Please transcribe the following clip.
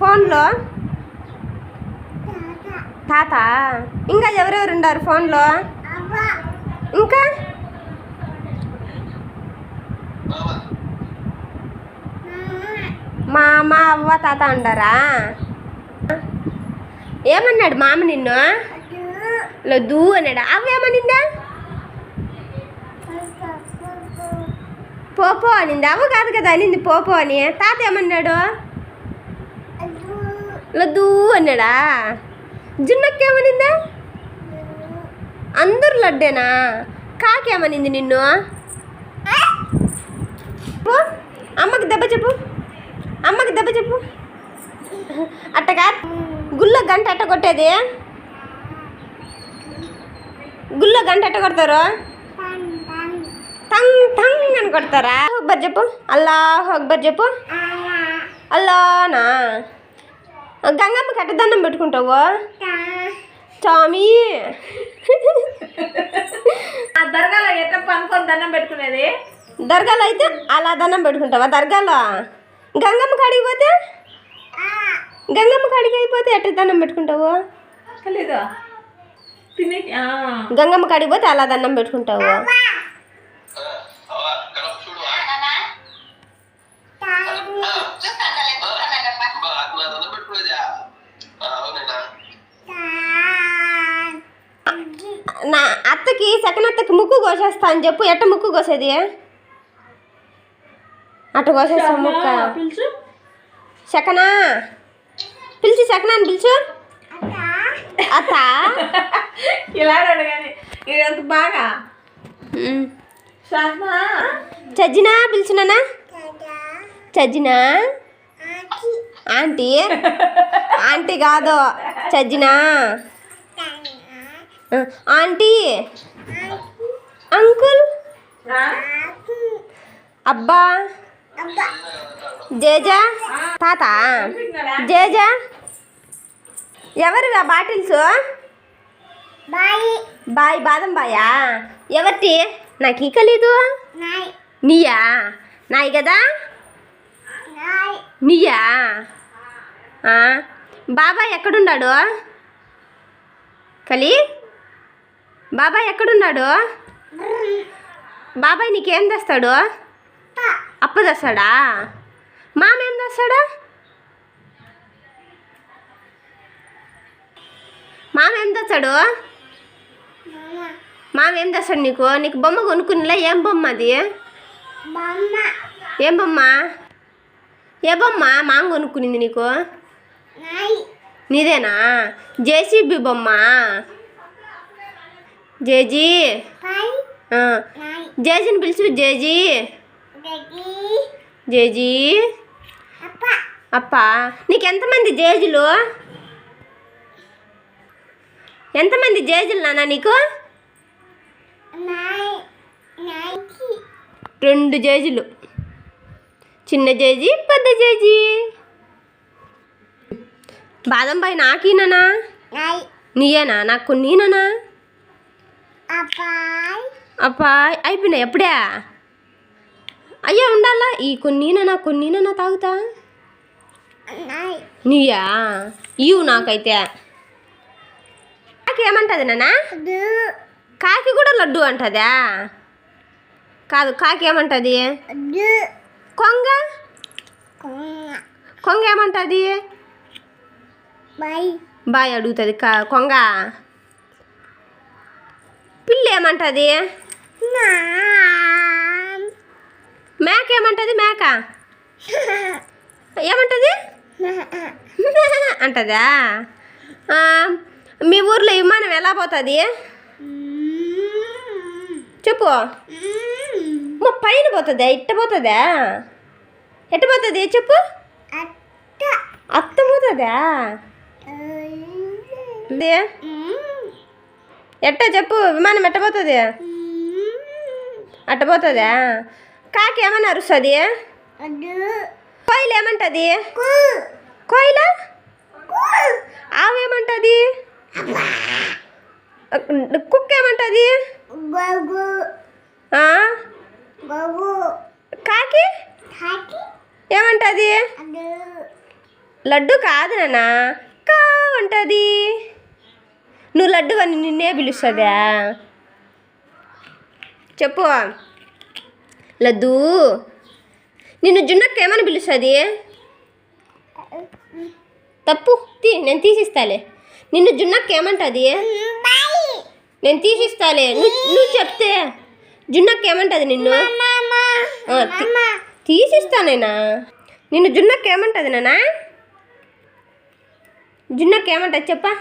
ఫోన్లో? తాత. ఇంకా ఎవరెవరు ఉండారు ఫోన్లో? ఇంకా? మా అమ్మ అవ్వ తాత ఉండారా? ఏమన్నాడు మామ నిన్ను? లొద్దు అన్నాడు? అవ్వ ఏమనిందా? పోపో అనింది? అవ్వ కాదు కదా అనింది పోపో అని. తాత ఏమన్నాడు? లొద్దు అన్నాడా? జున్నక్కేమనిందా? అందరు లడ్డేనా? కాకేమనింది నిన్ను? అమ్మకి దెబ్బ చెప్పు. అమ్మకి దెబ్బ చెప్పు. అట్టగా గుళ్ళో గంట ఎట్ట కొట్టేది? గుళ్ళో గంట ఎట్ట కొడతారు? టంగ్ టంగ్ అని కొడతారా? అక్బర్ చెప్పు. అల్లాహ్ అక్బర్ చెప్పు. అల్లానా గంగమ్మకి ఎట్ట దండం పెట్టుకుంటావు? టామీ. ఆ దర్గాలో ఎట్లా పనుకొని దండం పెట్టుకునేది? దర్గాలో అయితే అలా దండం పెట్టుకుంటావా? దర్గాలో? గంగమ్మ కాడికి పోతే? గంగమ్మ కాడికి అయిపోతే ఎట్ట దండం పెట్టుకుంటావు. గంగమ్మ కాడికి పోతే అలా దండం పెట్టుకుంటావు? అత్తకి సెకండ్ అత్తకి ముక్కు కోసేస్తా అని చెప్పు. ఎట్ట ముక్కు కోసేది? అట్ట కోసేస్తా ముక్క. పిలుచు. శకనా పిలిచి శకనా అని పిలుచు. అత్త? ఇలా బాగా? చజ్జినా? పిలిచినానా? చజ్జినా. ఆంటీ? ఆంటీ కాదు. చజ్జినా? ఆంటీ. అంకుల్? అబ్బా. జేజా. తాత. జేజా. ఎవరు ఆ బాటిల్స్? బాయ్. బాదం బాయా? ఎవరిటి నాకు ఈ తెలీదు నీయా. నాయి? కదా నీయా. బాబాయ్ ఎక్కడున్నాడు కలి? బాబాయ్ ఎక్కడున్నాడు? బాబాయ్ నీకేం తెస్తాడు? అప్ప తెస్తాడా? మామ ఏం తెస్తాడా? మామ ఏం తెస్తాడు? మామ ఏం తెస్తాడు నీకు? నీకు బొమ్మ కొనుక్కునిలే ఏం బొమ్మ అది? ఏం బొమ్మ? ఏ బొమ్మ? మామ కొనుక్కునింది నీకు? నీదేనా? జేసీబీ బొమ్మ? జేజీ. జేజీని పిలిచి జేజీ. జేజీ. అప్ప. నీకు ఎంతమంది జేజులు? ఎంతమంది జేజులు నాన్న నీకు? రెండు జేజులు. చిన్న జేజీ పెద్ద జేజీ. బాదం బాయ్ నాకీననా నీయేనా? నాకు కొన్నీననా అప్పా అయిపోయినాయి ఎప్పుడే? అయ్యా ఉండాలా? ఈ కొన్నీననా కొన్నీననా తాగుతా? నీయా. ఇవ్వు నాకైతే. కాకి ఏమంటది నాన్న కాకి కూడా లడ్డు అంటదా? కాదు కాకి ఏమంటది కొంగ? కొంగ. ఏమంటది? బాయ్ అడుగుతుంది కా కొంగ? ఏమంటది? మేక ఏమంటది? మేక ఏమంటది? అంటదా? మీ ఊర్లో విమానం ఎలా పోతుంది? చెప్పు. మా పైన పోతుందా? ఇట్ట పోతుందా? ఎట్ట పోతుంది? చెప్పు. అత్త పోతుందా? ఎట్ట చెప్పు విమానం ఎట్ట పోతుంది అట్ట పోతుందా కాకి ఏమని అరుస్తుంది కోయిల? ఏమంటది కోయిల ఆవేమంటది కుక్క ఏమంటది? కాకి? ఏమంటది? లడ్డు కాదు నాన్న. కా ఉంటుంది నువ్వు లడ్డు అని నిన్నే పిలుస్తుందా చెప్పు. లడ్డు? నిన్ను జున్నక్క ఏమని పిలుస్తుంది? తప్పు. తీ నేను తీసిస్తాలే. నిన్ను జున్నక్క ఏమంటుంది? నేను తీసిస్తాలే. నువ్వు నువ్వు చెప్తే జున్నక్క ఏమంటుంది నిన్ను? తీసిస్తానేనా నిన్ను జున్నక్క ఏమంటుంది నానా? జున్నక్క ఏమంటుంది చెప్పా?